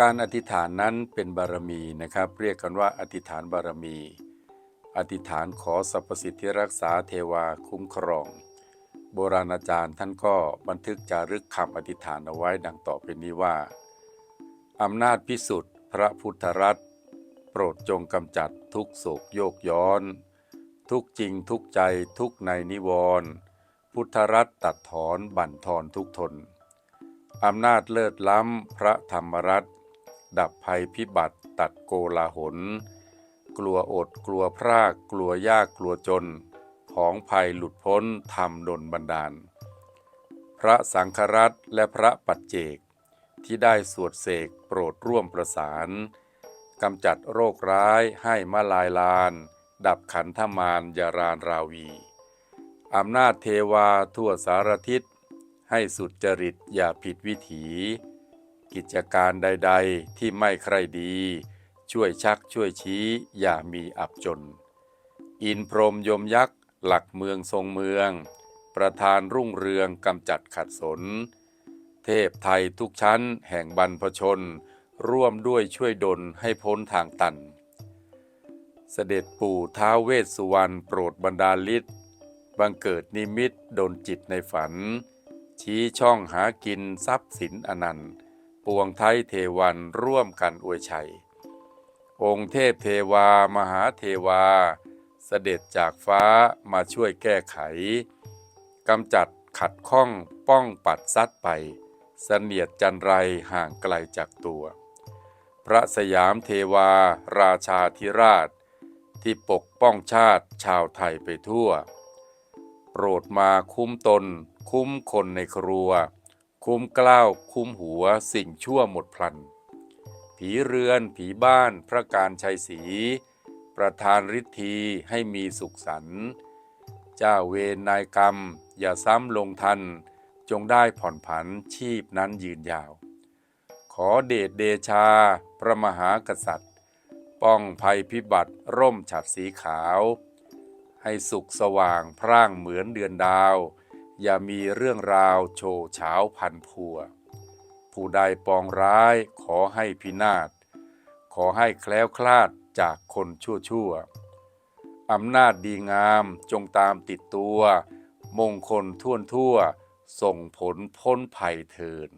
การอธิษฐานนั้นเป็นบารมีนะครับ เรียกกันว่าอธิษฐานบารมี อธิษฐานขอสรรพสิทธิรักษาเทวาคุ้มครอง โบราณอาจารย์ท่านก็บันทึกจารึกคำอธิษฐานเอาไว้ดังต่อไปนี้ว่าอำนาจพิสุทธิ์พระพุทธรัตน์โปรดจงกำจัดทุกโศกโยกย้อน ทุกจริงทุกใจทุกในนิวรณ์พุทธรัตน์ตัดถอนบั่นทอนทุกทนอำนาจเลิศล้ำพระธรรมรัตน์ ดับภัยพิบัติตัดโกลาหล กลัวอดกลัวพรากกลัวยากกลัวจน ของภัยหลุดพ้นธรรมดลบันดาล พระสังฆรัตและพระปัจเจก ที่ได้สวดเสกโปรดร่วมประสานกำจัดโรคร้ายให้มาลายลาน ดับขันธมารยารานราวีอำนาจเทวาทั่วสารทิศ ให้สุดจริตอย่าผิดวิถี กิจการใด ๆ ที่ไม่ใครดี ช่วยชักช่วยชี้อย่ามีอับจน อินพรมยมยักษ์ หลักเมืองทรงเมือง ประธานรุ่งเรืองกำจัดขัดสน เทพไทยทุกชั้นแห่งบรรพชน ร่วมด้วยช่วยดลให้พ้นทางตัน เสด็จปู่ท้าเวสสุวรรณโปรดบรรดาลิศบังเกิดนิมิตดนจิตในฝัน ชี้ช่องหากินทรัพย์สินอนันต์ ปวงไทยเทวันร่วมกันอวยชัย องค์เทพเทวามหาเทวา เสด็จจากฟ้ามาช่วยแก้ไขกำจัดขัดข้องป้องปัดซัดไป เสนียดจันไรห่างไกลจากตัว พระสยามเทวาราชาธิราช ที่ปกป้องชาติชาวไทยไปทั่ว โปรดมาคุ้มตนคุ้มคนในครัว คุ้มกล้าวคุ้มหัวสิ่งชั่วหมดพลัน ผีเรือนผีบ้านพระการชัยศรีประธานฤทธีให้มีสุขสันต์เจ้าเวรนายกรรม อย่าซ้ำลงทัน จงได้ผ่อนผันชีพนั้นยืนยาว ขอเดชเดชา พระมหากษัตริย์ ป้องภัยพิบัติร่มฉัดสีขาว ให้สุขสว่างพร่างเหมือนเดือนดาว อย่ามีเรื่องราวโชว์เฉาพันพัว ผู้ใดปองร้ายขอให้พินาศ ขอให้แคล้วคลาดจากคนชั่วชั่วอำนาจดีงามจงตามติดตัว มงคลท่วนทั่ว ส่งผลพ้นภัยเทิน